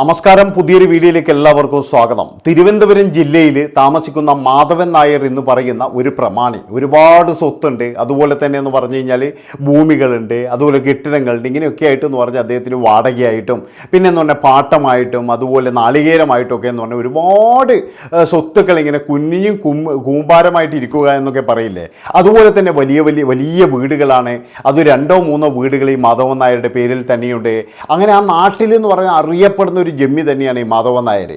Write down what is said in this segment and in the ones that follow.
നമസ്കാരം. പുതിയൊരു വീഡിയോയിലേക്ക് എല്ലാവർക്കും സ്വാഗതം. തിരുവനന്തപുരം ജില്ലയിൽ താമസിക്കുന്ന മാധവൻ നായർ എന്ന് പറയുന്ന ഒരു പ്രമാണി. ഒരുപാട് സ്വത്തുണ്ട്. അതുപോലെ തന്നെ എന്ന് പറഞ്ഞു കഴിഞ്ഞാൽ ഭൂമികളുണ്ട് അതുപോലെ കെട്ടിടങ്ങളുണ്ട്. ഇങ്ങനെയൊക്കെ ആയിട്ട് എന്ന് പറഞ്ഞാൽ അദ്ദേഹത്തിന് വാടകയായിട്ടും പിന്നെ എന്ന് പറഞ്ഞാൽ പാട്ടമായിട്ടും അതുപോലെ നാളികേരമായിട്ടും ഒക്കെ എന്ന് പറഞ്ഞാൽ ഒരുപാട് സ്വത്തുക്കൾ ഇങ്ങനെ കുഞ്ഞും കും കൂമ്പാരമായിട്ട് ഇരിക്കുക എന്നൊക്കെ പറയില്ലേ? അതുപോലെ തന്നെ വലിയ വലിയ വലിയ വീടുകളാണ്. അത് രണ്ടോ മൂന്നോ വീടുകൾ ഈ മാധവൻ നായരുടെ പേരിൽ തന്നെയുണ്ട്. അങ്ങനെ ആ നാട്ടിൽ എന്ന് പറഞ്ഞാൽ അറിയപ്പെടുന്ന ഒരു ജമ്മി തന്നെയാണ് ഈ മാധവൻ നായർ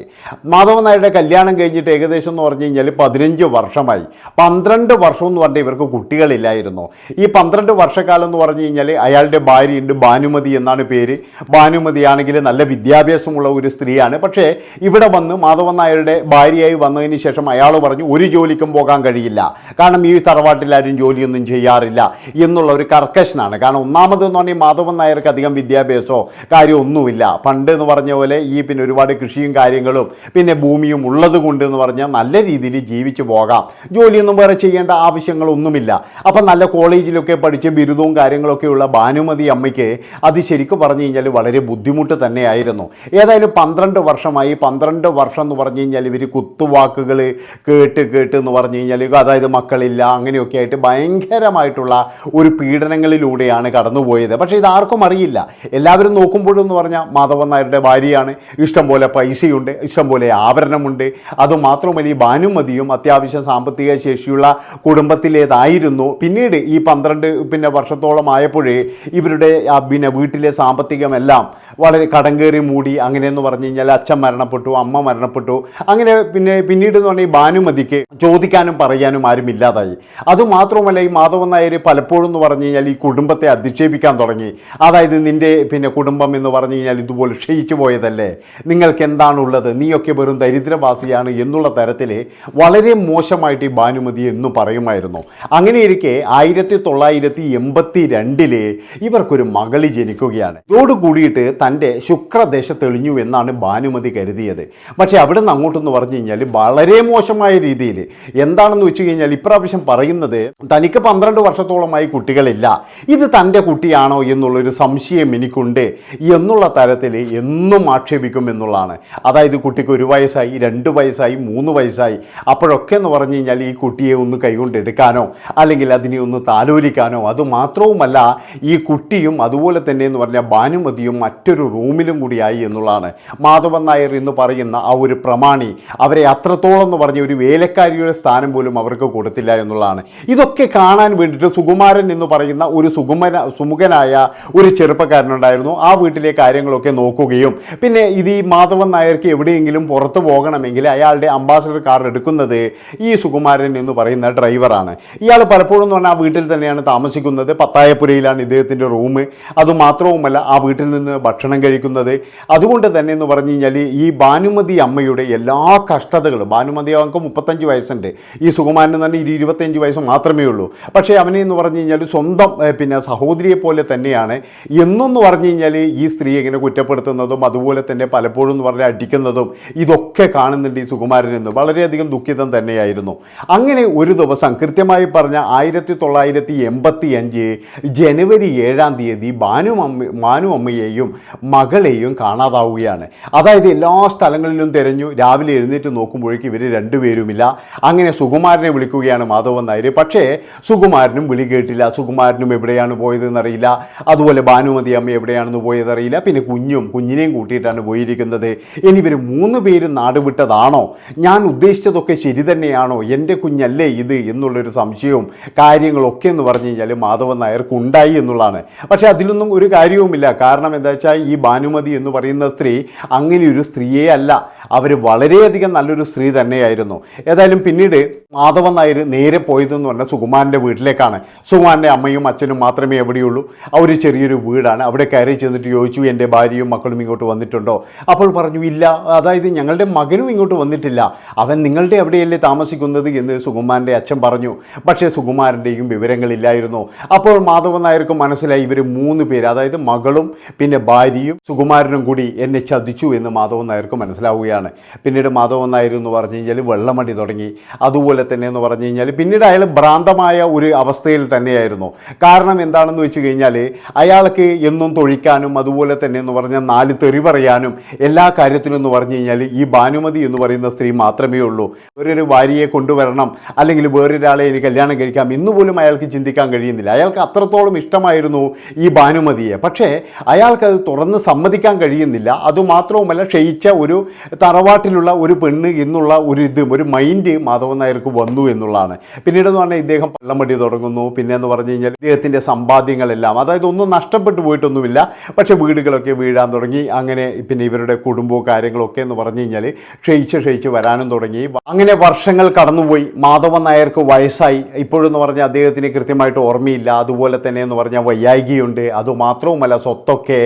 മാധവൻ നായരുടെ കല്യാണം കഴിഞ്ഞിട്ട് ഏകദേശം എന്ന് പറഞ്ഞു കഴിഞ്ഞാൽ പതിനഞ്ച് വർഷമായി. പന്ത്രണ്ട് വർഷം എന്ന് പറഞ്ഞാൽ ഇവർക്ക് കുട്ടികളില്ലായിരുന്നു. ഈ പന്ത്രണ്ട് വർഷക്കാലം എന്ന് പറഞ്ഞു കഴിഞ്ഞാൽ അയാളുടെ ഭാര്യയുണ്ട് ഭാനുമതി എന്നാണ് പേര്. ഭാനുമതി ആണെങ്കിൽ നല്ല വിദ്യാഭ്യാസമുള്ള ഒരു സ്ത്രീയാണ്. പക്ഷേ ഇവിടെ വന്ന് മാധവൻ നായരുടെ ഭാര്യയായി വന്നതിന് ശേഷം അയാൾ പറഞ്ഞു ഒരു ജോലിക്കും പോകാൻ കഴിയില്ല. കാരണം ഈ തറവാട്ടിൽ ആരും ജോലിയൊന്നും ചെയ്യാറില്ല. എന്നുള്ള ഒരു കർക്കശനാണ്. കാരണം ഒന്നാമത് എന്ന് പറഞ്ഞാൽ മാധവൻ നായർക്ക് അധികം വിദ്യാഭ്യാസമോ കാര്യമൊന്നുമില്ല. പണ്ട് എന്ന് പറഞ്ഞ പോലെ ഈ പിന്നെ ഒരുപാട് കൃഷിയും കാര്യങ്ങളും പിന്നെ ഭൂമിയും ഉള്ളത് കൊണ്ട് എന്ന് പറഞ്ഞാൽ നല്ല രീതിയിൽ ജീവിച്ചു പോകാം. ജോലിയൊന്നും വേറെ ചെയ്യേണ്ട ആവശ്യങ്ങളൊന്നുമില്ല. അപ്പം നല്ല കോളേജിലൊക്കെ പഠിച്ച് ബിരുദവും കാര്യങ്ങളൊക്കെയുള്ള ഭാനുമതി അമ്മയ്ക്ക് അത് ശരിക്കും പറഞ്ഞു കഴിഞ്ഞാൽ വളരെ ബുദ്ധിമുട്ട് തന്നെയായിരുന്നു. ഏതായാലും പന്ത്രണ്ട് വർഷമായി പന്ത്രണ്ട് വർഷം എന്ന് പറഞ്ഞു കഴിഞ്ഞാൽ ഇവർ കുത്തുവാക്കുകൾ കേട്ട് കേട്ട് എന്ന് പറഞ്ഞു കഴിഞ്ഞാൽ അതായത് മക്കളില്ല അങ്ങനെയൊക്കെ ആയിട്ട് ഭയങ്കരമായിട്ടുള്ള ഒരു പീഡനങ്ങളിലൂടെയാണ് കടന്നുപോയത്. പക്ഷേ ഇതാർക്കും അറിയില്ല. എല്ലാവരും നോക്കുമ്പോഴെന്ന് പറഞ്ഞാൽ മാധവൻ നായരുടെ ഭാര്യയാണ്. ഇഷ്ടംപോലെ പൈസയുണ്ട് ഇഷ്ടംപോലെ ആഭരണമുണ്ട്. അതുമാത്രമല്ല ഈ ഭാനുമതിയും അത്യാവശ്യം സാമ്പത്തിക ശേഷിയുള്ള കുടുംബത്തിലേതായിരുന്നു. പിന്നീട് ഈ പന്ത്രണ്ട് പിന്നെ വർഷത്തോളം ആയപ്പോഴേ ഇവരുടെ പിന്നെ വീട്ടിലെ സാമ്പത്തികമെല്ലാം വളരെ കടം കയറി മൂടി അങ്ങനെയെന്ന് പറഞ്ഞു കഴിഞ്ഞാൽ അച്ഛൻ മരണപ്പെട്ടു അമ്മ മരണപ്പെട്ടു. അങ്ങനെ പിന്നെ പിന്നീട് എന്ന് പറഞ്ഞാൽ ഭാനുമതിക്ക് ചോദിക്കാനും പറയാനും ആരും ഇല്ലാതായി. അതുമാത്രവുമല്ല ഈ മാധവൻ നായർ പലപ്പോഴും എന്ന് പറഞ്ഞു കഴിഞ്ഞാൽ ഈ കുടുംബത്തെ അധിക്ഷേപിക്കാൻ തുടങ്ങി. അതായത് നിന്റെ പിന്നെ കുടുംബം എന്ന് പറഞ്ഞു കഴിഞ്ഞാൽ ഇതുപോലെ ക്ഷയിച്ചു പോയതല്ലേ? നിങ്ങൾക്ക് എന്താണുള്ളത്? നീയൊക്കെ വെറും ദരിദ്രവാസിയാണ് എന്നുള്ള തരത്തിൽ വളരെ മോശമായിട്ട് ഈ ഭാനുമതി എന്ന് പറയുമായിരുന്നു. അങ്ങനെ ഇരിക്കെ ആയിരത്തി തൊള്ളായിരത്തി എൺപത്തി രണ്ടിൽ ഇവർക്കൊരു മകളി ജനിക്കുകയാണ്. ഇതോട് കൂടിയിട്ട് തന്റെ ശുക്രദേശ തെളിഞ്ഞു എന്നാണ് ഭാനുമതി കരുതിയത്. പക്ഷേ അവിടെ നിന്ന് അങ്ങോട്ടെന്ന് പറഞ്ഞു കഴിഞ്ഞാൽ വളരെ മോശമായ രീതിയിൽ എന്താണെന്ന് വെച്ച് കഴിഞ്ഞാൽ ഇപ്രാവശ്യം പറയുന്നത് തനിക്ക് പന്ത്രണ്ട് വർഷത്തോളമായി കുട്ടികളില്ല. ഇത് തന്റെ കുട്ടിയാണോ എന്നുള്ളൊരു സംശയം എനിക്കുണ്ട് എന്നുള്ള തരത്തിൽ എന്നും ആക്ഷേപിക്കും എന്നുള്ളതാണ്. അതായത് കുട്ടിക്ക് ഒരു വയസ്സായി രണ്ട് വയസ്സായി മൂന്ന് വയസ്സായി. അപ്പോഴൊക്കെ എന്ന് പറഞ്ഞു കഴിഞ്ഞാൽ ഈ കുട്ടിയെ ഒന്ന് കൈകൊണ്ട് എടുക്കാനോ അല്ലെങ്കിൽ അതിനെ ഒന്ന് താലോലിക്കാനോ അതുമാത്രവുമല്ല ഈ കുട്ടിയും അതുപോലെ തന്നെ എന്ന് പറഞ്ഞാൽ ഭാനുമതിയും മറ്റൊരു റൂമിലും കൂടിയായി എന്നുള്ളതാണ്. മാധവൻ നായർ എന്ന് പറയുന്ന ആ ഒരു പ്രമാണി അവരെ അത്രത്തോളം എന്ന് പറഞ്ഞ ഒരു വേലക്കാരിയുടെ സ്ഥാനം പോലും അവർക്ക് കൊടുത്തില്ല എന്നുള്ളതാണ്. ഇതൊക്കെ കാണാൻ വേണ്ടിയിട്ട് സുകുമാരൻ എന്ന് പറയുന്ന ഒരു സുകുമന സുമുഖനായ ഒരു ചെറുപ്പക്കാരനുണ്ടായിരുന്നു. ആ വീട്ടിലെ കാര്യങ്ങളൊക്കെ നോക്കുകയും പിന്നെ ഇത് ഈ മാധവൻ നായർക്ക് എവിടെയെങ്കിലും പുറത്തു പോകണമെങ്കിൽ അയാളുടെ അംബാസഡർ കാർ എടുക്കുന്നത് ഈ സുകുമാരൻ എന്ന് പറയുന്ന ഡ്രൈവറാണ്. ഇയാൾ പലപ്പോഴും എന്ന് പറഞ്ഞാൽ ആ വീട്ടിൽ തന്നെയാണ് താമസിക്കുന്നത്. പത്തായപ്പുരയിലാണ് ഇദ്ദേഹത്തിന്റെ റൂം. അതുമാത്രവുമല്ല ആ വീട്ടിൽ നിന്ന് ഭക്ഷണം കഴിക്കുന്നത്. അതുകൊണ്ട് തന്നെ എന്ന് പറഞ്ഞു കഴിഞ്ഞാൽ ഈ ഭാനുമതി അമ്മയുടെ എല്ലാ കഷ്ടതകളും ഭാനുമതി അവർക്ക് മുപ്പത്തഞ്ച് വയസ്സുണ്ട്. ഈ സുകുമാരന് തന്നെ ഒരു ഇരുപത്തഞ്ച് വയസ്സ് മാത്രമേ ഉള്ളൂ. പക്ഷേ അവനെ എന്ന് പറഞ്ഞു കഴിഞ്ഞാൽ സ്വന്തം പിന്നെ സഹോദരിയെ പോലെ തന്നെയാണ്. എന്നൊന്ന് പറഞ്ഞു കഴിഞ്ഞാൽ ഈ സ്ത്രീ ഇങ്ങനെ കുറ്റപ്പെടുത്തുന്നതും അതുപോലെ തന്നെ പലപ്പോഴും എന്ന് പറഞ്ഞാൽ അടിക്കുന്നതും ഇതൊക്കെ കാണുന്നുണ്ട് ഈ സുകുമാരൻ എന്ന്. വളരെയധികം ദുഃഖിതം തന്നെയായിരുന്നു. അങ്ങനെ ഒരു ദിവസം കൃത്യമായി പറഞ്ഞ ആയിരത്തി തൊള്ളായിരത്തി എൺപത്തി അഞ്ച് ജനുവരി ഏഴാം തീയതി ഭാനു അമ്മ ഭാനു അമ്മയെയും മകളെയും കാണാതാവുകയാണ്. അതായത് എല്ലാ സ്ഥലങ്ങളിലും തിരഞ്ഞു രാവിലെ എഴുന്നേറ്റ് നോക്കുമ്പോഴേക്കും ഇവർ രണ്ടുപേരുമില്ല. അങ്ങനെ സുകുമാരനെ വിളിക്കുകയാണ് മാധവൻ നായർ പക്ഷേ സുകുമാരനും വിളി കേട്ടില്ല. സുകുമാരനും എവിടെയാണ് പോയതെന്നറിയില്ല. അതുപോലെ ഭാനുമതി അമ്മ എവിടെയാണെന്ന് പോയതറിയില്ല. പിന്നെ കുഞ്ഞും കുഞ്ഞിനെയും കൂട്ടിയിട്ടാണ് പോയിരിക്കുന്നത്. ഇനി ഇവർ മൂന്ന് പേരും നാട് വിട്ടതാണോ? ഞാൻ ഉദ്ദേശിച്ചതൊക്കെ ശരി തന്നെയാണോ? എന്റെ കുഞ്ഞല്ലേ ഇത് എന്നുള്ളൊരു സംശയവും കാര്യങ്ങളൊക്കെ എന്ന് പറഞ്ഞു കഴിഞ്ഞാൽ മാധവൻ നായർക്ക് ഉണ്ടായി എന്നുള്ളതാണ്. പക്ഷേ അതിലൊന്നും ഒരു കാര്യവുമില്ല. കാരണം എന്താ വെച്ചാൽ ഈ ഭാനുമതി എന്ന് പറയുന്ന സ്ത്രീ അങ്ങനെയൊരു സ്ത്രീയെ അല്ല. അവർ വളരെയധികം നല്ലൊരു സ്ത്രീ തന്നെയായിരുന്നു. ഏതായാലും പിന്നീട് മാധവൻ നായർ നേരെ പോയതെന്ന് പറഞ്ഞാൽ സുകുമാരന്റെ വീട്ടിലേക്കാണ്. സുകുമാരന്റെ അമ്മയും അച്ഛനും മാത്രമേ എവിടെയുള്ളൂ. ആ ഒരു ചെറിയൊരു വീടാണ്. അവിടെ കയറി ചെന്നിട്ട് ചോദിച്ചു എന്റെ ഭാര്യയും മക്കളും ഇങ്ങോട്ട് വന്നിട്ടുണ്ടോ? അപ്പോൾ പറഞ്ഞു ഇല്ല. അതായത് ഞങ്ങളുടെ മകനും ഇങ്ങോട്ട് വന്നിട്ടില്ല. അവൻ നിങ്ങളുടെ എവിടെയല്ലേ താമസിക്കുന്നത്? എന്ന് സുകുമാരന്റെ അച്ഛൻ പറഞ്ഞു. പക്ഷേ സുകുമാരന്റെയും വിവരങ്ങളില്ലായിരുന്നു. അപ്പോൾ മാധവൻ നായർക്ക് മനസ്സിലായി. ഇവർ മൂന്ന് പേര് അതായത് മകളും പിന്നെ ഭാര്യയും സുകുമാരനും കൂടി എന്നെ ചതിച്ചു എന്ന് മാധവൻ നായർക്ക് മനസ്സിലാവുകയാണ്. പിന്നീട് മാധവൻ നായർ എന്ന് പറഞ്ഞു കഴിഞ്ഞാൽ വെള്ളമടി തുടങ്ങി. അതുപോലെ തന്നെ എന്ന് പറഞ്ഞു കഴിഞ്ഞാൽ പിന്നീട് അയാൾ ഭ്രാന്തമായ ഒരു അവസ്ഥയിൽ തന്നെയായിരുന്നു. കാരണം എന്താണെന്ന് വെച്ച് കഴിഞ്ഞാൽ അയാൾക്ക് എന്നും തൊഴിക്കാനും അതുപോലെ തന്നെ എന്ന് പറഞ്ഞാൽ നാല് തെറി പറയാനും എല്ലാ കാര്യത്തിലും എന്ന് പറഞ്ഞു കഴിഞ്ഞാൽ ഈ ഭാനുമതി എന്ന് പറയുന്ന സ്ത്രീ മാത്രമേ ഉള്ളൂ. വേറൊരു ഭാര്യയെ കൊണ്ടുവരണം അല്ലെങ്കിൽ വേറൊരാളെ എനിക്ക് കല്യാണം കഴിക്കാം ഇന്നുപോലും അയാൾക്ക് ചിന്തിക്കാൻ കഴിയുന്നില്ല. അയാൾക്ക് അത്രത്തോളം ഇഷ്ടമായിരുന്നു ഈ ഭാനുമതിയെ. പക്ഷേ അയാൾക്കത് തുറന്ന് സമ്മതിക്കാൻ കഴിയുന്നില്ല. അതുമാത്രവുമല്ല ക്ഷയിച്ച ഒരു തറവാട്ടിലുള്ള ഒരു പെണ്ണ് എന്നുള്ള ഒരു ഇതും ഒരു മൈൻഡ് മാധവൻ നായർക്ക് വന്നു എന്നുള്ളതാണ്. പിന്നീടെന്ന് പറഞ്ഞാൽ ഇദ്ദേഹം പള്ളമടി തുടങ്ങുന്നു. പിന്നെ എന്ന് പറഞ്ഞു കഴിഞ്ഞാൽ ഇദ്ദേഹത്തിന്റെ സമ്പാദ്യങ്ങളെല്ലാം അതായത് ഒന്നും നഷ്ടപ്പെട്ടു പോയിട്ടൊന്നുമില്ല പക്ഷേ വീടുകളൊക്കെ വീഴാൻ തുടങ്ങി. അങ്ങനെ പിന്നെ ഇവരുടെ കുടുംബവും കാര്യങ്ങളൊക്കെ എന്ന് പറഞ്ഞു കഴിഞ്ഞാൽ ക്ഷയിച്ച് ക്ഷയിച്ച് വരാനും തുടങ്ങി. അങ്ങനെ വർഷങ്ങൾ കടന്നുപോയി. മാധവൻ നായർക്ക് വയസ്സായി. ഇപ്പോഴെന്ന് പറഞ്ഞാൽ അദ്ദേഹത്തിന് കൃത്യമായിട്ട് ഓർമ്മയില്ല. അതുപോലെ തന്നെ എന്ന് പറഞ്ഞാൽ വയ്യായികയുണ്ട് അതുമാത്രവുമല്ല സ്വത്തൊക്കെ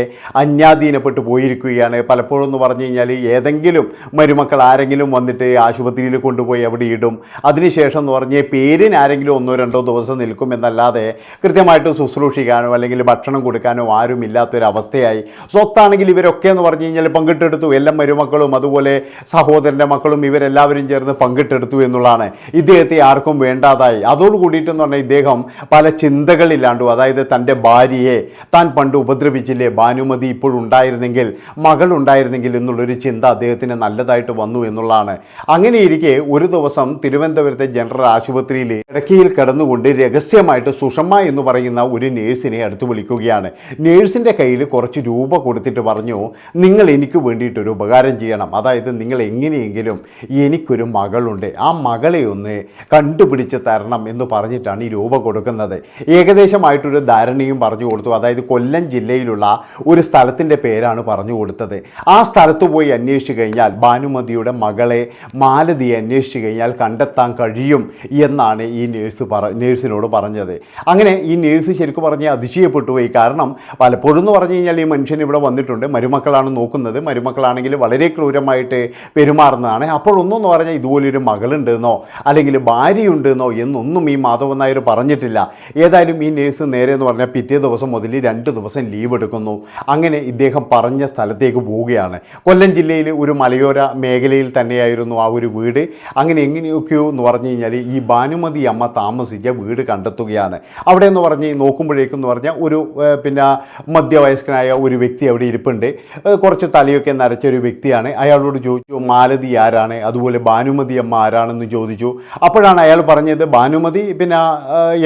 അന്യാധീനപ്പെട്ട് പോയിരിക്കുകയാണ്. പലപ്പോഴും എന്ന് പറഞ്ഞു കഴിഞ്ഞാൽ ഏതെങ്കിലും മരുമക്കൾ ആരെങ്കിലും വന്നിട്ട് ആശുപത്രിയിൽ കൊണ്ടുപോയി അവിടെ ഇടും. അതിനുശേഷം എന്ന് പറഞ്ഞാൽ പേരിന് ആരെങ്കിലും ഒന്നോ രണ്ടോ ദിവസം നിൽക്കും എന്നല്ലാതെ കൃത്യമായിട്ട് ശുശ്രൂഷിക്കാനോ അല്ലെങ്കിൽ ഭക്ഷണം കൊടുക്കാനോ ആരും ഇല്ലാത്തൊരവസ്ഥയായി. സ്വത്താണെങ്കിൽ ഇവരൊക്കെ എന്ന് പറഞ്ഞു കഴിഞ്ഞാൽ പങ്കിട്ടെടുത്തു. എല്ലാ മരുമക്കളും അതുപോലെ സഹോദരന്റെ മക്കളും ഇവരെല്ലാവരും ചേർന്ന് പങ്കിട്ടെടുത്തു എന്നുള്ളതാണ്. ഇദ്ദേഹത്തെ ആർക്കും വേണ്ടാതായി. അതോട് കൂടിയിട്ടെന്ന് പറഞ്ഞാൽ ഇദ്ദേഹം പല ചിന്തകളില്ലാണ്ടു അതായത് തന്റെ ഭാര്യയെ താൻ പണ്ട് ഉപദ്രവിച്ചില്ലേ? ഭാനുമതി ഇപ്പോഴുണ്ടായിരുന്നെങ്കിൽ മകൾ ഉണ്ടായിരുന്നെങ്കിൽ എന്നുള്ളൊരു ചിന്ത അദ്ദേഹത്തിന് നല്ലതായിട്ട് വന്നു എന്നുള്ളതാണ്. അങ്ങനെയിരിക്കെ ഒരു ദിവസം തിരുവനന്തപുരത്തെ ജനറൽ ആശുപത്രിയിൽ ഇടയ്ക്കയിൽ കിടന്നുകൊണ്ട് രഹസ്യമായിട്ട് സുഷമ്മ എന്ന് പറയുന്ന ഒരു നേഴ്സിനെ അടുത്ത് വിളിക്കുകയാണ്. നേഴ്സിന്റെ കയ്യിൽ കുറച്ച് രൂപ കൊടുത്തിട്ട് പറഞ്ഞു നിങ്ങൾ എനിക്ക് വേണ്ടിയിട്ടൊരു ഉപകാരം ചെയ്യണം. അതായത് നിങ്ങൾ എങ്ങനെയെങ്കിലും എനിക്കൊരു മകളുണ്ട്. ആ മകളെ ഒന്ന് കണ്ടുപിടിച്ച് തരണം എന്ന് പറഞ്ഞിട്ടാണ് ഈ രൂപ കൊടുക്കുന്നത്. ഏകദേശമായിട്ടൊരു ധാരണയും പറഞ്ഞു കൊടുത്തു. അതായത് കൊല്ലം ജില്ലയിലുള്ള ഒരു സ്ഥലത്തിന്റെ പേരാണ് പറഞ്ഞു കൊടുത്തത്. ആ സ്ഥലത്ത് പോയി അന്വേഷിച്ച് കഴിഞ്ഞാൽ ഭാനുമതിയുടെ മകളെ മാലതിയെ അന്വേഷിച്ച് കഴിഞ്ഞാൽ കണ്ടെത്താൻ കഴിയും എന്നാണ് ഈ നേഴ്സ് പറ നേഴ്സിനോട് പറഞ്ഞത്. അങ്ങനെ ഈ നേഴ്സ് ശരിക്കും പറഞ്ഞാൽ അതിശയപ്പെട്ടു പോയി. കാരണം പലപ്പോഴും എന്ന് പറഞ്ഞു കഴിഞ്ഞാൽ ഈ മനുഷ്യൻ ഇവിടെ വന്നിട്ടുണ്ട്. മരുമക്കളാണ് നോക്കുന്നത്. മരുമക്കളാണെങ്കിൽ വളരെ ക്രൂരമായിട്ട് പെരുമാറുന്നതാണ്. അപ്പോൾ ഒന്നെന്ന് പറഞ്ഞാൽ ഇതുപോലൊരു മകളുണ്ടെന്നോ അല്ലെങ്കിൽ ഭാര്യയുണ്ടെന്നോ എന്നൊന്നും ഈ മാധവൻ നായർ പറഞ്ഞിട്ടില്ല. ഏതായാലും ഈ നേഴ്സ് നേരെ എന്ന് പറഞ്ഞാൽ പിറ്റേ ദിവസം മുതൽ രണ്ട് ദിവസം ലീവ് എടുക്കുന്നു. അങ്ങനെ ഇദ്ദേഹം പറഞ്ഞ സ്ഥലത്തേക്ക് പോവുകയാണ്? കൊല്ലം ജില്ലയിൽ ഒരു മലയോര മേഖലയിൽ തന്നെയായിരുന്നു ആ ഒരു വീട്. അങ്ങനെ എങ്ങനെയൊക്കെയോ എന്ന് പറഞ്ഞു കഴിഞ്ഞാൽ ഈ ഭാനുമതി അമ്മ താമസിച്ച വീട് കണ്ടെത്തുകയാണ്. അവിടെ എന്ന് പറഞ്ഞ് നോക്കുമ്പോഴേക്കും എന്ന് പറഞ്ഞാൽ ഒരു പിന്നെ മധ്യവയസ്കനായ ഒരു വ്യക്തി അവിടെ ഇരിപ്പുണ്ട്. കുറച്ച് തലയൊക്കെ നരച്ച ഒരു വ്യക്തിയാണ്. അയാളോട് ചോദിച്ചു മാലതി ആരാണ്? അതുപോലെ ഭാനുമതി അമ്മ ആരാണെന്ന് ചോദിച്ചു. അപ്പോഴാണ് അയാൾ പറഞ്ഞത് ഭാനുമതി പിന്നെ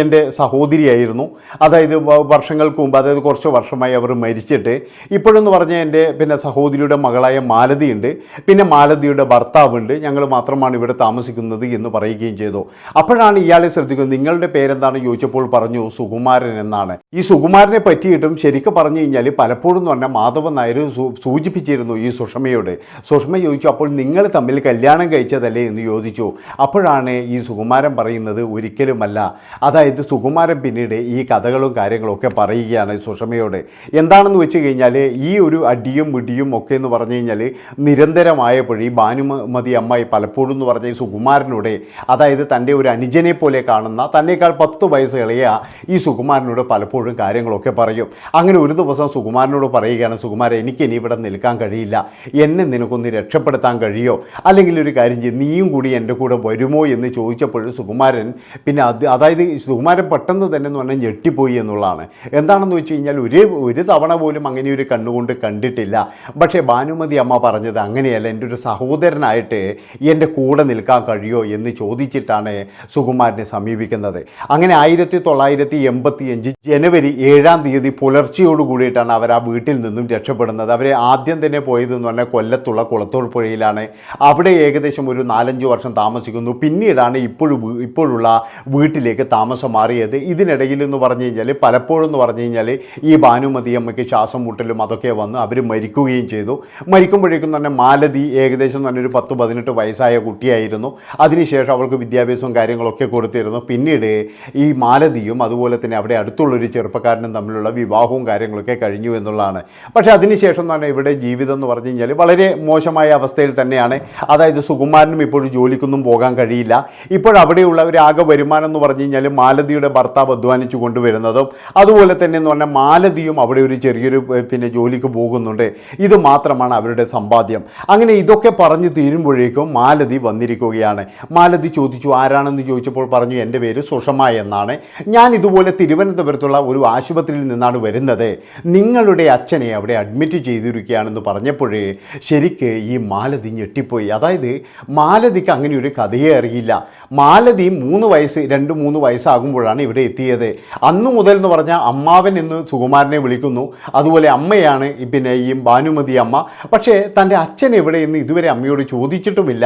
എന്റെ സഹോദരിയായിരുന്നു. അതായത് വർഷങ്ങൾക്ക് മുമ്പ് അതായത് കുറച്ച് വർഷമായി അവർ മരിച്ചിട്ട് ഇപ്പോഴെന്ന് പറഞ്ഞാൽ എന്റെ പിന്നെ സഹോദരിയുടെ മകളായ മാലതിയുണ്ട്. പിന്നെ മാലതിയുടെ ഭർത്താവുണ്ട്. ഞങ്ങൾ മാത്രമാണ് ഇവിടെ താമസിക്കുന്നത് എന്ന് പറയുകയും ചെയ്തു. അപ്പോഴാണ് ഇയാളെ ശ്രദ്ധിക്കുന്നത്. നിങ്ങളുടെ പേരെന്താണ് ചോദിച്ചപ്പോൾ പറഞ്ഞു സുകുമാരൻ എന്നാണ്. ഈ സുകുമാരനെ പറ്റിയിട്ടും ശരിക്കും പറഞ്ഞു കഴിഞ്ഞാൽ പലപ്പോഴും എന്ന് പറഞ്ഞാൽ മാധവൻ നായർ സൂചിപ്പിച്ചിരുന്നു ഈ സുഷമയോട്. സുഷമ ചോദിച്ചു അപ്പോൾ നിങ്ങൾ തമ്മിൽ കല്യാണം കഴിച്ചതല്ലേ? എന്ന് ചോദിച്ചു. അപ്പോഴാണ് ഈ സുകുമാരൻ പറയുന്നത് ഒരിക്കലുമല്ല. അതായത് സുകുമാരൻ പിന്നീട് ഈ കഥകളും കാര്യങ്ങളും ഒക്കെ പറയുകയാണ് സുഷമയോട്. എന്താണെന്ന് വെച്ച് കഴിഞ്ഞാൽ ഈ ഒരു അടിയും മുടിയും ഒക്കെ എന്ന് പറഞ്ഞു കഴിഞ്ഞാൽ നിരന്തരമായപ്പോൾ ഈ ഭാനുമതി അമ്മായി പലപ്പോഴും എന്ന് പറഞ്ഞ ഈ സുകുമാരനോട് അതായത് തന്റെ ഒരു അനുജനെ പോലെ കാണുന്ന തന്നേക്കാൾ പത്ത് വയസ്സ് ഇളയ ഈ സുകുമാരനോട് പലപ്പോഴും കാര്യങ്ങളൊക്കെ പറയും. അങ്ങനെ ഒരു ദിവസം സുകുമാരനോട് പറയുകയാണ് സുകുമാരൻ എനിക്ക് ഇനി ഇവിടെ നിൽക്കാൻ കഴിയില്ല. എന്നെ നിനക്കൊന്ന് രക്ഷപ്പെടുത്താൻ കഴിയോ? അല്ലെങ്കിൽ ഒരു കാര്യം ചെയ്യും നീയും കൂടി എന്റെ കൂടെ വരുമോ? എന്ന് ചോദിച്ചപ്പോഴും സുകുമാരൻ പിന്നെ അത് അതായത് സുകുമാരൻ പെട്ടെന്ന് തന്നെ എന്ന് പറഞ്ഞാൽ ഞെട്ടിപ്പോയി എന്നുള്ളതാണ്. എന്താണെന്ന് വെച്ച് കഴിഞ്ഞാൽ ഒരേ ഒരു തവണ പോലും അങ്ങനെ ഒരു കണ്ണുകൊണ്ട് കണ്ടിട്ടില്ല. പക്ഷേ ഭാനുമതി അമ്മ പറഞ്ഞത് അങ്ങനെയല്ല എന്റെ ഒരു സഹോദരനായിട്ട് എന്റെ കൂടെ നിൽക്കാൻ കഴിയോ എന്ന് ചോദിച്ചിട്ടാണ് സുകുമാരനെ സമീപിക്കുന്നത്. അങ്ങനെ ആയിരത്തി തൊള്ളായിരത്തി എൺപത്തി അഞ്ച് ജനുവരി ഏഴാം തീയതി പുലർച്ചയോട് കൂടിയിട്ടാണ് അവർ ആ വീട്ടിൽ നിന്നും രക്ഷപ്പെടുന്നത്. അവരെ ആദ്യം തന്നെ പോയതെന്ന് പറഞ്ഞാൽ കൊല്ലത്തുള്ള കുളത്തൂർ പുഴയിലാണ്. അവിടെ ഏകദേശം ഒരു നാലഞ്ച് വർഷം താമസിക്കുന്നു. പിന്നീടാണ് ഇപ്പോഴും ഇപ്പോഴുള്ള വീട്ടിലേക്ക് താമസം മാറിയത്. ഇതിനിടയിൽ എന്ന് പറഞ്ഞു കഴിഞ്ഞാൽ പലപ്പോഴും എന്ന് പറഞ്ഞു കഴിഞ്ഞാൽ ഈ ഭാനുമതി അമ്മയ്ക്ക് ശ്വാസം മുട്ടലും അതൊക്കെ വന്ന് അവർ മരിക്കുകയും ചെയ്തു. മരിക്കുമ്പോഴേക്കും തന്നെ മാലതി ഏകദേശം തന്നെ ഒരു പത്ത് പതിനെട്ട് വയസ്സായ കുട്ടിയായിരുന്നു. അതിനുശേഷം അവൾക്ക് വിദ്യാഭ്യാസവും കാര്യങ്ങളൊക്കെ കൊടുത്തിരുന്നു. പിന്നീട് ഈ മാലതിയും അതുപോലെ തന്നെ അവിടെ അടുത്തുള്ളൊരു ചെറുപ്പക്കാരനും തമ്മിലുള്ള വിവാഹവും കാര്യങ്ങളൊക്കെ കഴിഞ്ഞു എന്നുള്ളതാണ്. പക്ഷേ അതിനുശേഷം തന്നെ ഇവിടെ ജീവിതം എന്ന് പറഞ്ഞു കഴിഞ്ഞാൽ വളരെ മോശമായ അവസ്ഥയിൽ തന്നെയാണ്. അതായത് സുകുമാരനും ഇപ്പോഴും ജോലിക്കൊന്നും പോകാൻ കഴിയില്ല. ഇപ്പോഴവിടെയുള്ള ഒരു ആകെ വരുമാനം എന്ന് പറഞ്ഞു കഴിഞ്ഞാൽ മാലതിയുടെ ഭർത്താവ് അധ്വാനിച്ചു കൊണ്ടുവരുന്നതും അതുപോലെ തന്നെ എന്ന് പറഞ്ഞാൽ മാലതിയും അവിടെ ഒരു ചെറിയൊരു പിന്നെ ജോലിക്ക് പോകുന്നുണ്ട്. ഇത് മാത്രമാണ് അവരുടെ സമ്പാദ്യം. അങ്ങനെ ഇതൊക്കെ പറഞ്ഞു തീരുമ്പോഴേക്കും മാലതി വന്നിരിക്കുകയാണ്. മാലതി ചോദിച്ചു ആരാണെന്ന് ചോദിച്ചപ്പോൾ പറഞ്ഞു എന്റെ പേര് സുഷമ എന്നാണ്. ഞാൻ ഇതുപോലെ തിരുവനന്തപുരത്തുള്ള ഒരു ആശുപത്രിയിൽ നിന്നാണ് വരുന്നത്. നിങ്ങളുടെ അച്ഛനെ അവിടെ അഡ്മിറ്റ് ചെയ്തിരിക്കുകയാണെന്ന് പറഞ്ഞപ്പോഴേ ശരിക്ക് ഈ മാലതി ഞെട്ടിപ്പോയി. അതായത് മാലതിക്ക് അങ്ങനെ ഒരു കഥയെ അറിയില്ല. മാലതി മൂന്ന് വയസ്സ് രണ്ട് മൂന്ന് വയസ്സാകുമ്പോഴാണ് ഇവിടെ എത്തിയത്. അന്ന് മുതൽ എന്ന് പറഞ്ഞാൽ അമ്മാവൻ എന്ന് സുകുമാരനെ വിളിക്കുന്നു. അതുപോലെ അമ്മയാണ് പിന്നെ ഈ ഭാനുമതി അമ്മ. പക്ഷേ തന്റെ അച്ഛൻ എവിടെയെന്ന് ഇതുവരെ അമ്മയോട് ചോദിച്ചിട്ടുമില്ല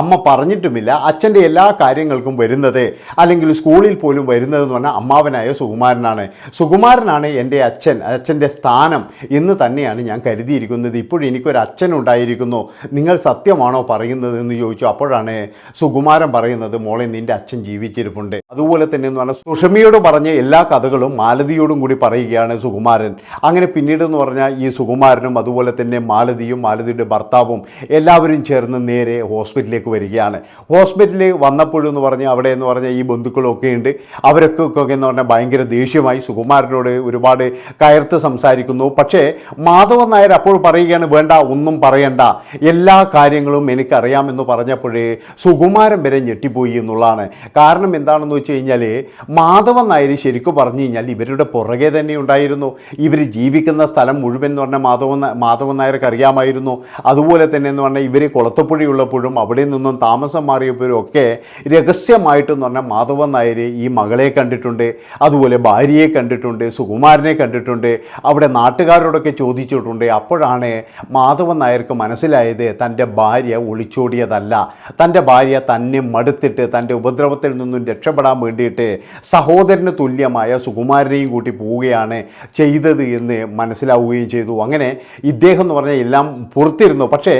അമ്മ പറഞ്ഞിട്ടുമില്ല അച്ഛന്റെ എല്ലാ കാര്യങ്ങൾക്കും വരുന്നത് അല്ലെങ്കിൽ സ്കൂളിൽ പോലും വരുന്നതെന്ന് പറഞ്ഞാൽ അമ്മാവനായ സുകുമാരനാണ്. സുകുമാരനാണ് എന്റെ അച്ഛൻ അച്ഛന്റെ സ്ഥാനം എന്ന് തന്നെയാണ് ഞാൻ കരുതിയിരിക്കുന്നത്. ഇപ്പോഴും എനിക്കൊരു അച്ഛൻ ഉണ്ടായിരിക്കുന്നു. നിങ്ങൾ സത്യമാണോ പറയുന്നത് എന്ന് ചോദിച്ചു. അപ്പോഴാണ് സുകുമാരൻ പറയുന്നത് മോളെ നിന്റെ അച്ഛൻ ജീവിച്ചിരിപ്പുണ്ട്. അതുപോലെ തന്നെ എന്ന് പറഞ്ഞാൽ സുഷമിയോട് പറഞ്ഞ എല്ലാ കഥകളും മാലതിയോടും കൂടി പറയുകയാണ് സുകുമാരൻ. അങ്ങനെ പിന്നീട് എന്ന് പറഞ്ഞാൽ ഈ സുകുമാരനും അതുപോലെ തന്നെ മാലതിയും മാലതിയുടെ ഭർത്താവും എല്ലാവരും ചേർന്ന് നേരെ ഹോസ്പിറ്റലിലേക്ക് വരികയാണ്. ഹോസ്പിറ്റലിൽ വന്നപ്പോഴെന്ന് പറഞ്ഞാൽ അവിടെ എന്ന് പറഞ്ഞാൽ ഈ ബന്ധുക്കളൊക്കെ ഉണ്ട്. അവരൊക്കെ ഒക്കെ എന്ന് പറഞ്ഞാൽ ഭയങ്കര ദേഷ്യമായി സുകുമാരനോട് ഒരുപാട് കയർത്ത് സംസാരിക്കുന്നു. പക്ഷേ മാധവൻ നായർ അപ്പോൾ പറയുകയാണ് വേണ്ട ഒന്നും പറയണ്ട. എല്ലാ കാര്യങ്ങളും എനിക്കറിയാമെന്ന് പറഞ്ഞപ്പോഴേ സുകുമാരൻ വരെ ഞെട്ടിപ്പോയി എന്നുള്ളതാണ്. കാരണം എന്താണെന്ന് വെച്ച് കഴിഞ്ഞാൽ മാധവൻ നായർ ശരിക്കും പറഞ്ഞു കഴിഞ്ഞാൽ ഇവരുടെ പുറകെ തന്നെ ഉണ്ടായിരുന്നു. ഇവർ ജീവിക്കുന്ന സ്ഥലം മുഴുവൻ എന്ന് പറഞ്ഞാൽ മാധവൻ മാധവൻ നായർക്ക് അറിയാമായിരുന്നു. അതുപോലെ തന്നെ എന്ന് പറഞ്ഞാൽ ഇവർ കുളത്തപ്പുഴയുള്ളപ്പോഴും അവിടെ നിന്നും താമസം മാറിയപ്പോഴും ഒക്കെ രഹസ്യമായിട്ടെന്ന് പറഞ്ഞാൽ മാധവൻ നായർ ഈ മകളെ കണ്ടിട്ടുണ്ട് അതുപോലെ ഭാര്യയെ കണ്ടിട്ടുണ്ട് സുകുമാരനെ കണ്ടിട്ടുണ്ട് അവിടെ നാട്ടുകാരോടൊക്കെ ചോദിച്ചിട്ടുണ്ട്. അപ്പോഴാണ് മാധവൻ നായർക്ക് മനസ്സിലായത് തന്റെ ഭാര്യ ഒളിച്ചോടിയതല്ല. തന്റെ ഭാര്യ തന്നെ മടുത്തിട്ട് തന്റെ ഉപദ്രവത്തിൽ നിന്നും രക്ഷപ്പെടാൻ വേണ്ടിയിട്ട് സഹോദരന് തുല്യമായ സുകുമാരനെയും കൂട്ടി പോവുകയാണ് ചെയ്തത് എന്ന് മനസ്സിലാവുകയും ചെയ്തു. അങ്ങനെ ഇദ്ദേഹം എന്ന് പറഞ്ഞാൽ എല്ലാം പുറത്തിരുന്നു. പക്ഷേ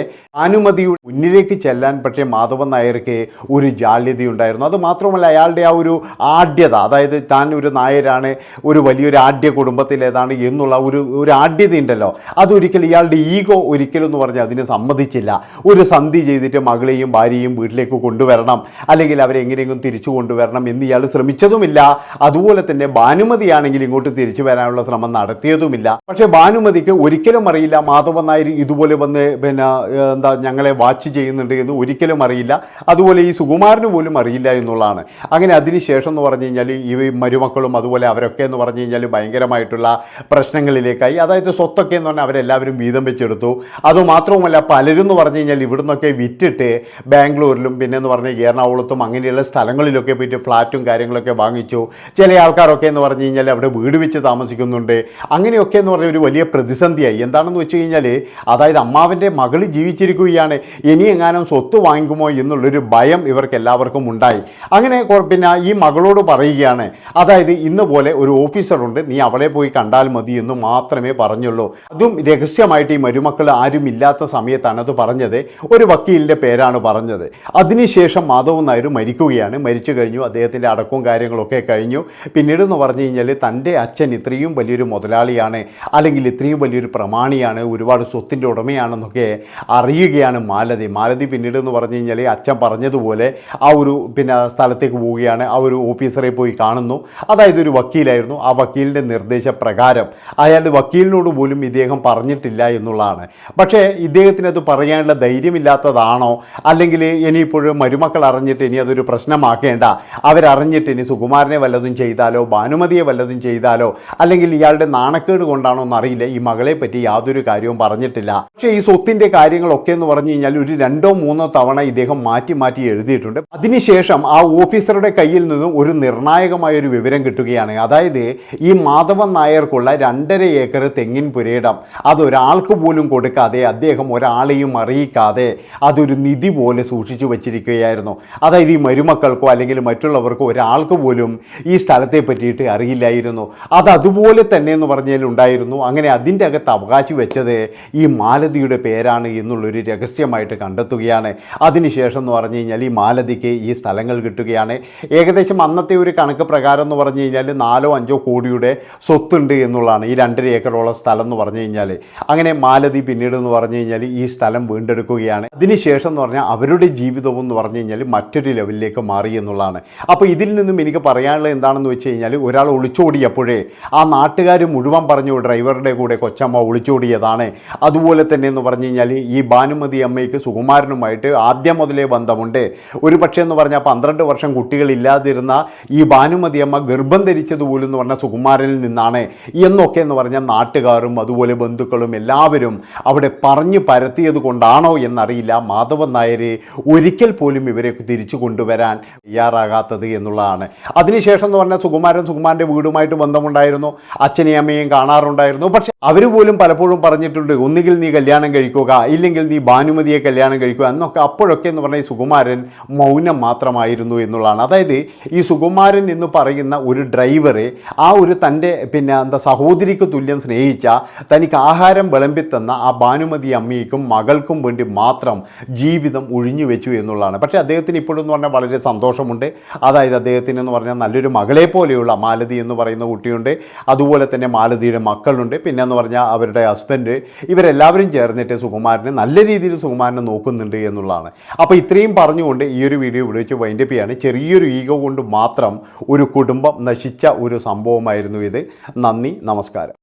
അനുമതിയുടെ മുന്നിലേക്ക് ചെല്ലാൻ പക്ഷേ മാധവൻ നായർക്ക് ഒരു ജാള്യതയുണ്ടായിരുന്നു. അത് മാത്രമല്ല അയാളുടെ ആ ഒരു ആഢ്യത അതായത് താൻ ഒരു നായരാണ് ഒരു വലിയൊരു ആഢ്യ കുടുംബത്തിലേതാണ് എന്നുള്ള ഒരു ഒരു ആഢ്യത ഉണ്ടല്ലോ. അതൊരിക്കലും ഇയാളുടെ ഈഗോ ഒരിക്കലും എന്ന് പറഞ്ഞാൽ അതിന് സമ്മതിച്ചില്ല. ഒരു സന്ധി ചെയ്തിട്ട് മകളെയും ഭാര്യയും വീട്ടിലേക്ക് കൊണ്ടുവരണം അല്ലെങ്കിൽ അവരെ എങ്ങനെയെങ്കിലും തിരിച്ചു കൊണ്ടുവരണം എന്ന് ഇയാൾ ശ്രമിച്ചതുമില്ല. അതുപോലെ തന്നെ ഭാനുമതിയാണെങ്കിൽ ഇങ്ങോട്ട് തിരിച്ചു വരാനുള്ള ശ്രമം നടത്തിയതുമില്ല. പക്ഷേ ഭാനുമതിക്ക് ഒരിക്കലും അറിയില്ല. മാധവൻ നായർ ഇതുപോലെ വന്ന് പിന്നെ എന്താ ഞങ്ങളെ വാച്ച് ചെയ്യുന്നുണ്ട് എന്ന് ഒരിക്കലും അറിയില്ല. അതുപോലെ ഈ സുകുമാരന് പോലും അറിയില്ല എന്നുള്ളതാണ്. അങ്ങനെ അതിനുശേഷം എന്ന് പറഞ്ഞു കഴിഞ്ഞാൽ ഈ മരുമക്കളും അതുപോലെ അവരൊക്കെ എന്ന് പറഞ്ഞു കഴിഞ്ഞാൽ ഭയങ്കരമായിട്ടുള്ള പ്രശ്നങ്ങളിലേക്കായി. അതായത് സ്വത്തൊക്കെ എന്ന് പറഞ്ഞാൽ അവരെല്ലാവരും വീതം വെച്ചെടുത്തു. അതുമാത്രവുമല്ല പലരും എന്ന് പറഞ്ഞു കഴിഞ്ഞാൽ ഇവിടുന്നൊക്കെ വിറ്റിട്ട് ബാംഗ്ലൂരിലും പിന്നെ എന്ന് പറഞ്ഞാൽ എറണാകുളത്തും അങ്ങനെയുള്ള സ്ഥലങ്ങളിലൊക്കെ പോയിട്ട് ഫ്ലാറ്റും കാര്യങ്ങളൊക്കെ വാങ്ങിച്ചു. ചില ആൾക്കാരൊക്കെ എന്ന് പറഞ്ഞു കഴിഞ്ഞാൽ അവിടെ വീട് വെച്ച് താമസിക്കുന്നുണ്ട്. അങ്ങനെയൊക്കെ എന്ന് പറഞ്ഞാൽ ഒരു വലിയ പ്രതിസന്ധിയായി. എന്താണെന്ന് വെച്ച് കഴിഞ്ഞാൽ അതായത് അമ്മാവന്റെ മകൾ ജീവിച്ചിരിക്കുകയാണ്. ഇനി എങ്ങാനും സ്വത്ത് വാങ്ങിക്കുമോ എന്നുള്ളൊരു ഭയം ഇവർക്ക് എല്ലാവർക്കും ഉണ്ടായി. അങ്ങനെ പിന്നെ ഈ മകളോട് പറയുകയാണ് അതായത് ഇന്ന് പോലെ ഒരു ഓഫീസറുണ്ട് നീ അവളെ പോയി കണ്ടാൽ മതി എന്ന് മാത്രമേ പറഞ്ഞുള്ളൂ. അതും രഹസ്യമായിട്ട് ഈ മരുമക്കൾ ആരും ഇല്ലാത്ത സമയത്താണ് അത് പറഞ്ഞത്. ഒരു വക്കീലിന്റെ പേരാണ് പറഞ്ഞത്. അതിനുശേഷം മാധവൻ നായർ മരിക്കുകയാണ്. മരിച്ചു കഴിഞ്ഞു അദ്ദേഹത്തിന്റെ അടക്കവും കാര്യങ്ങളൊക്കെ കഴിഞ്ഞു. പിന്നീട് എന്ന് പറഞ്ഞു കഴിഞ്ഞാൽ തന്റെ അച്ഛൻ ഇത്രയും വലിയൊരു മുതലാളിയാണ്. അല്ലെങ്കിൽ ഇത്രയും വലിയൊരു പ്രമാണിയാണ് ഒരുപാട് സ്വത്തിന്റെ ഉടമയാണെന്നൊക്കെ അറിയുകയാണ് മാലതി. മാലതി പിന്നീട് എന്ന് പറഞ്ഞു കഴിഞ്ഞാൽ അച്ഛൻ പറഞ്ഞതുപോലെ ആ ഒരു പിന്നെ സ്ഥലത്തേക്ക് പോവുകയാണ്. ആ ഒരു ഓഫീസറെ പോയി കാണുന്നു. അതായത് ഒരു വക്കീലായിരുന്നു. ആ വക്കീലിന്റെ നിർദ്ദേശപ്രകാരം അയാളുടെ വക്കീലിനോട് പോലും ഇദ്ദേഹം പറഞ്ഞിട്ടില്ല എന്നുള്ളതാണ്. പക്ഷേ ഇദ്ദേഹത്തിന് അത് പറയാനുള്ള ധൈര്യമില്ലാത്തതാണോ? അല്ലെങ്കിൽ ഇനിയിപ്പോഴും മരുമക്കൾ അറിഞ്ഞിട്ട് ഇനി അതൊരു പ്രശ്നമാക്കേണ്ട? അവരറിഞ്ഞിട്ട് ഇനി സുകുമാരനെ വല്ലതും ചെയ്താലോ? ഭാനുമതിയെ വല്ലതും ചെയ്താലോ? അല്ലെങ്കിൽ ഇയാളുടെ നാണക്കേട് കൊണ്ടാണോ എന്നറിയില്ല ഈ മകളെ പറ്റി യാതൊരു കാര്യവും പറഞ്ഞിട്ടില്ല. പക്ഷേ ഈ സ്വത്തിന്റെ കാര്യങ്ങളൊക്കെ എന്ന് പറഞ്ഞു കഴിഞ്ഞാൽ ഒരു രണ്ടോ മൂന്നോ തവണ ഇദ്ദേഹം മാറ്റി മാറ്റി എഴുതിയിട്ടുണ്ട്. അതിനുശേഷം ആ ഓഫീസറുടെ കയ്യിൽ നിന്നും ഒരു നിർണായകമായ ഒരു വിവരം കിട്ടുകയാണ്. അതായത് ഈ മാധവൻ നായർക്കുള്ള രണ്ടര ഏക്കർ തെങ്ങിൻ പുരയിടം. അതൊരാൾക്ക് പോലും കൊടുക്കാതെ അദ്ദേഹം ഒരാളെയും അറിയിക്കാതെ അതൊരു നിധി പോലെ സൂക്ഷിച്ചു വച്ചിരിക്കുകയായിരുന്നു. അതായത് ഈ മരുമക്കൾക്കോ അല്ലെങ്കിൽ മറ്റുള്ളവർക്കോ ഒരാൾക്ക് പോലും ഈ സ്ഥലത്തെ പറ്റിയിട്ട് അറിയില്ലായിരുന്നു. അത് അതുപോലെ തന്നെ എന്ന് പറഞ്ഞാൽ ഉണ്ടായിരുന്നു. അങ്ങനെ അതിന്റെ അകത്ത് അവകാശി വെച്ചത് ഈ മാലതിയുടെ പേരാണ് എന്നുള്ളൊരു രഹസ്യമായിട്ട് കണ്ടെത്തുകയാണ്. അതിനുശേഷം എന്ന് പറഞ്ഞു കഴിഞ്ഞാൽ ഈ മാലതിക്ക് ഈ സ്ഥലങ്ങൾ കിട്ടുകയാണ്. ഏകദേശം അന്നത്തെ ഒരു കണക്ക് പ്രകാരം എന്ന് പറഞ്ഞു കഴിഞ്ഞാൽ നാലോ അഞ്ചോ കോടിയുടെ സ്വത്തുണ്ട് എന്നുള്ളതാണ് ഈ രണ്ടര ഏക്കറോളം സ്ഥലം എന്ന് പറഞ്ഞു കഴിഞ്ഞാൽ. അങ്ങനെ മാലതി പിന്നീട് എന്ന് പറഞ്ഞു കഴിഞ്ഞാൽ ഈ സ്ഥലം വീണ്ടെടുക്കുകയാണ്. അതിനുശേഷം എന്ന് പറഞ്ഞാൽ അവരുടെ ജീവിതവും എന്ന് പറഞ്ഞു കഴിഞ്ഞാൽ മറ്റൊരു ലെവലിലേക്ക് മാറി എന്നുള്ളതാണ്. അപ്പോൾ ഇതിൽ നിന്നും എനിക്ക് പറയാനുള്ളത് എന്താണെന്ന് വെച്ച് കഴിഞ്ഞാൽ ഒരാൾ ഒളിച്ചോടിയപ്പോഴേ ആ നാട്ടുകാർ മുഴുവൻ പറഞ്ഞു ഡ്രൈവറുടെ കൂടെ കൊച്ചമ്മ ഒളിച്ചോടിയതാണ്. അതുപോലെ തന്നെ എന്ന് പറഞ്ഞു കഴിഞ്ഞാൽ ഈ ഭാനുമതി അമ്മയ്ക്ക് സുകുമാരനുമായിട്ട് ആദ്യം മുതലേ ബന്ധമുണ്ട്. ഒരു പക്ഷേ എന്ന് പറഞ്ഞാൽ പന്ത്രണ്ട് വർഷം കുട്ടികളില്ലാതിരുന്ന ഈ ഭാനുമതി അമ്മ ഗർഭം ധരിച്ചത് എന്ന് പറഞ്ഞാൽ സുകുമാരനിൽ നിന്നാണ്. എന്നൊക്കെ എന്ന് പറഞ്ഞാൽ നാട്ടുകാരും അതുപോലെ ബന്ധുക്കളും എല്ലാവരും അവിടെ പറഞ്ഞു പരത്തിയത് കൊണ്ടാണോ എന്നറിയില്ല. മാധവൻ നായരെ ഒരിക്കൽ പോലും ഇവരെ തിരിച്ചു കൊണ്ടുവരാൻ തയ്യാറാകാത്തത് എന്നുള്ളതാണ്. അതിനുശേഷം എന്ന് പറഞ്ഞാൽ സുകുമാരൻ സുകുമാരന്റെ വീടുമായിട്ട് ബന്ധമുണ്ടായിരുന്നു. അച്ഛനെയും അമ്മയും കാണാറുണ്ടായിരുന്നു. പക്ഷെ അവർ പോലും പലപ്പോഴും പറഞ്ഞിട്ടുണ്ട് ഒന്നുകിൽ നീ കല്യാണം കഴിക്കുക ഇല്ലെങ്കിൽ നീ ഭാനുമതിയെ കല്യാണം കഴിക്കുക എന്നൊക്കെ. അപ്പോഴൊക്കെ എന്ന് പറഞ്ഞാൽ സുകുമാരൻ മൗനം മാത്രമായിരുന്നു എന്നുള്ളതാണ്. അതായത് ഈ സുകുമാരൻ എന്ന് പറയുന്ന ഒരു ഡ്രൈവറെ ആ ഒരു തന്റെ പിന്നെ എന്താ സഹോദരിക്ക് തുല്യം സ്നേഹിച്ച തനിക്ക് ആഹാരം വിളമ്പിത്തന്ന ആ ഭാനുമതി അമ്മയ്ക്കും മകൾക്കും വേണ്ടി മാത്രം ജീവിതം ഒഴിഞ്ഞു വെച്ചു എന്നുള്ളതാണ്. പക്ഷേ അദ്ദേഹത്തിന് ഇപ്പോഴെന്ന് പറഞ്ഞാൽ വളരെ സന്തോഷമുണ്ട്. അതായത് അദ്ദേഹത്തിന് എന്ന് പറഞ്ഞാൽ നല്ലൊരു മകളെ പോലെയുള്ള മാലതി എന്ന് പറയുന്ന കുട്ടിയുണ്ട്. അതുപോലെ തന്നെ മാലതിയുടെ മക്കളുണ്ട്. പിന്നെ എന്ന് പറഞ്ഞാൽ അവരുടെ ഹസ്ബൻഡ് ഇവരെല്ലാവരും ചേർന്നിട്ട് സുകുമാരനെ നല്ല രീതിയിൽ സുകുമാരനെ നോക്കുന്നുണ്ട് എന്നുള്ളതാണ്. അപ്പോൾ ഇത്രയും പറഞ്ഞുകൊണ്ട് ഈ ഒരു വീഡിയോ ഇവിടെ വെച്ച് വൈൻഡപ്പ് ചെയ്യാണ്. ചെറിയൊരു ഈഗോ കൊണ്ട് മാത്രം ഒരു കുടുംബം നശിച്ച ഒരു സംഭവമായിരുന്നു ഇത്. നന്ദി നമസ്കാരം.